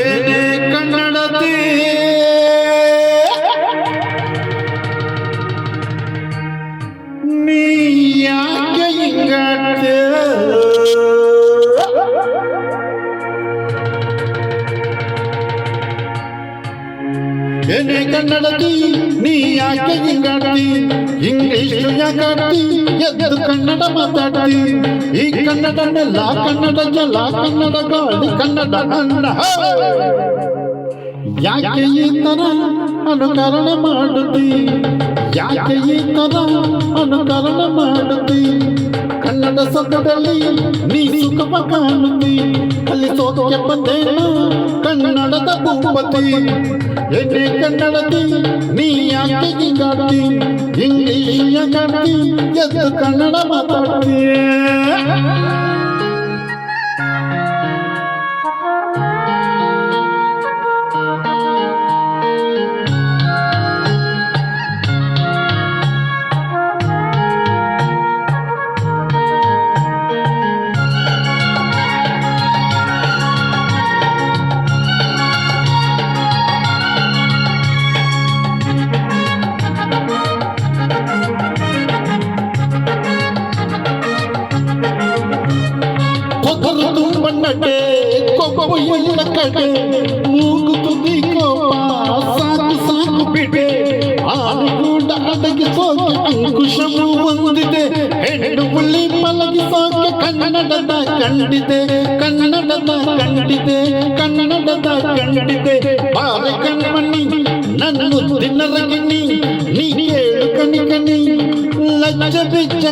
ಏನೇ ಕನ್ನಡತಿ ನೀ ಯಾಕೆ ಹಿಂಗಾಡ್ತೆ ಏನೇ ಕನ್ನಡತಿ, ನೀ ಯಾಕೆ ಹಿಂಗಾಡ್ತಿ? ಇಂಗ್ಲಿಷ್ ಯಾಕಾಡ್ತಿ ಎದ್ದು ಕನ್ನಡ ಮಾತಾಡ್ತಿ. ಈ ಕನ್ನಡನೆಲ್ಲ ಕನ್ನಡ ಜಲ, ಕನ್ನಡ ಗಾಳಿ, ಕನ್ನಡ ಅನ್ನ. ಯಾಕೆ ಈ ತರ ಅನುಕರಣ ಮಾಡುತ್ತಿ? ಯಾಕೆ ಈ ತರ ಅನುಕರಣ ಮಾಡುತ್ತಿ? ಕನ್ನಡ ಸೊಗದಲ್ಲಿ ನೀ ಸುಖವ ಕಾಣುತ್ತಿ ಅಲ್ಲಿ ಸೋಕೆ ಬಂದೇನ ಕನ್ನಡದ ಭೂಪತಿ ಎಣ್ಣೆ ಕನ್ನಡದಿ ನೀ ಯಾಕೆ ಹಿಂಗಾಡ್ತಿ ಇಂಗ್ಲಿಷ್ ಯಾಕಾಡ್ತಿ ಎದ್ದು ಕನ್ನಡ ಮಾತಾಡ್ತೀಯ పొగరు తుంబన్నట్టే కొవ్వు ఎల్ల కడే మూగుతుంది కోప సాకు సాకు బిడే ఆడుగూడ అడగి సోకి అంకుశము ಹೊಂದಿದೆ ಹೆಣ್ಣು ಹುಲಿ ಮಲಗಿ ಸೋಕೆ ಕನ್ನಡದ ಕಂಡಿದೆ ಕನ್ನಡದ ಕಂಡಿದೆ ಕನ್ನಡದ ಕಂಡಿದೆ ಬಾರ ಕಣ್ಮಣ್ಣಿ ನನ್ನ ಮುದ್ದಿನ ರಗಿಣಿ ನೀ ಕೇಳು ಕಣಿ ಕಣಿ ಲಜ್ಜ ಬಿಚ್ಚ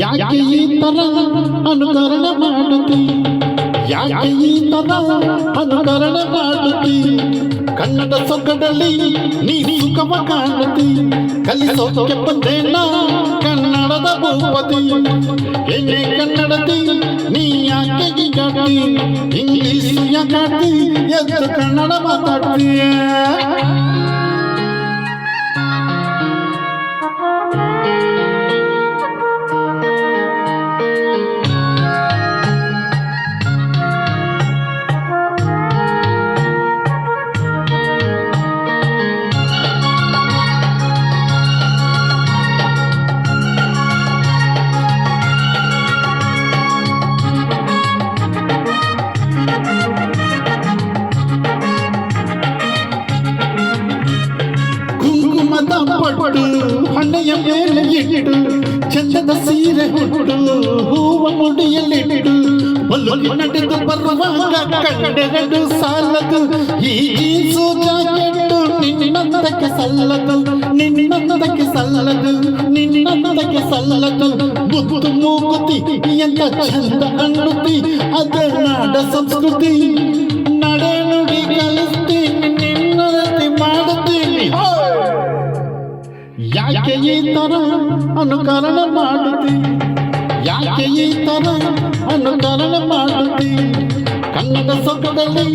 ಯಾಕೆ ಈ ತರ ಅನುಕರಣ ಮಾಡುತ್ತಿ ಯಾಕೆ ಈ ತರ ಅನುಕರಣ ಮಾಡುತ್ತಿ ಕನ್ನಡ ಸೊಗಡಲ್ಲಿ ನೀ ಸುಖವ ಕಾಣುತ್ತಿ ಕಲಿಸೋಕೆ ಬಂದೇನ ಕನ್ನಡದ ಭೂಪತಿ ಎಣ್ಣೆ ಕನ್ನಡತಿ ನೀ ಯಾಕೆ ಹೀಗಾಡ್ತಿ ಇಂಗ್ಲಿಷ್ ಯಾಕಾಡ್ತಿ ಎದ್ದು ಕನ್ನಡ ಮಾತಾಡ್ತೀಯ ಕುಂಕುಮದ ಪಟ್ಟು ಹಣ್ಣೆಯ ಮೇಲೆ ಇಟ್ಟು ಚಂದದ ಸೀರೆ ಹುಟ್ಟು ಹೂವ ಮುಡಿಯಲ್ಲಿಟ್ಟು ಒಲ್ಲು ನಡೆದು ಬರುವಾಗ ಕಂಡೆರಡು ಸಾಲದು ಈ ಜೀನ್ಸು ಜಾಕೆಟ್ಟು ನಿನ್ನಂದಕ್ಕೆ ಸಲ್ಲದು ನಿನ್ನಂದಕ್ಕೆ ಸಲ್ಲದು ನಿನ್ನಂದಕ್ಕೆ ಸಲ್ಲದು ಮುತ್ತು ಮೂಗುತಿ ಎಂತ ಚಂದ ಅನ್ನುತ್ತಿ ಅದ ನಾಡ ಸಂಸ್ಕೃತಿ ನಡೆ ಯಾಕೆ ಈ ತರ ಅನುಕರಣ ಮಾಡುತ್ತಿ ಯಾಕೆ ಈ ತರ ಅನುಕರಣ ಮಾಡುತ್ತಿ ಕನ್ನಡ ಸೊಗದಲ್ಲಿ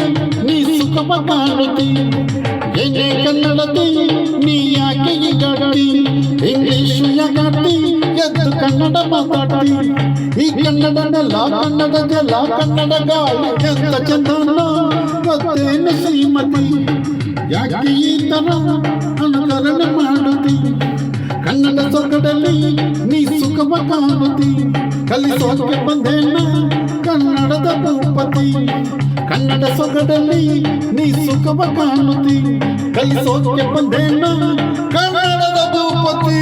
ನೀ ಸುಖವ ಕಾಣುತ್ತಿ ಎಣ್ಣೆ ಕನ್ನಡದಿ ನೀ ಯಾಕೆ ಈಗಾಡ್ತಿ ಇಂಗ್ಲಿಷ್ ಯಾಗಾಡ್ತಿ ಎದ್ದು ಕನ್ನಡ ಮಾತಾಡ್ತಿ ಈ ಕನ್ನಡನೆಲ್ಲ ಕನ್ನಡದೆಲ್ಲ ಕನ್ನಡ ಗಾಳಿ ಎಂತ ಚಂದನ ಗೊತ್ತೇನು ಶ್ರೀಮತಿ ಯಾಕೆ ಈ ತರ ಅನುಕರಣ ಮಾಡುತ್ತಿ ಕನ್ನಡ ಸೊಗಡಲ್ಲಿ ನೀ ಸುಖವ ಕಾಣುತ್ತಿ. ಕಲಿಸೋಕೆ ಬಂದೇನ ಕನ್ನಡದ ಭೂಪತಿ. ಕನ್ನಡ ಸೊಗಡಲ್ಲಿ ನೀ ಸುಖವ ಕಾಣುತ್ತಿ. ಕಲಿಸೋಕೆ ಬಂದೇನ ಕನ್ನಡದ ಭೂಪತಿ.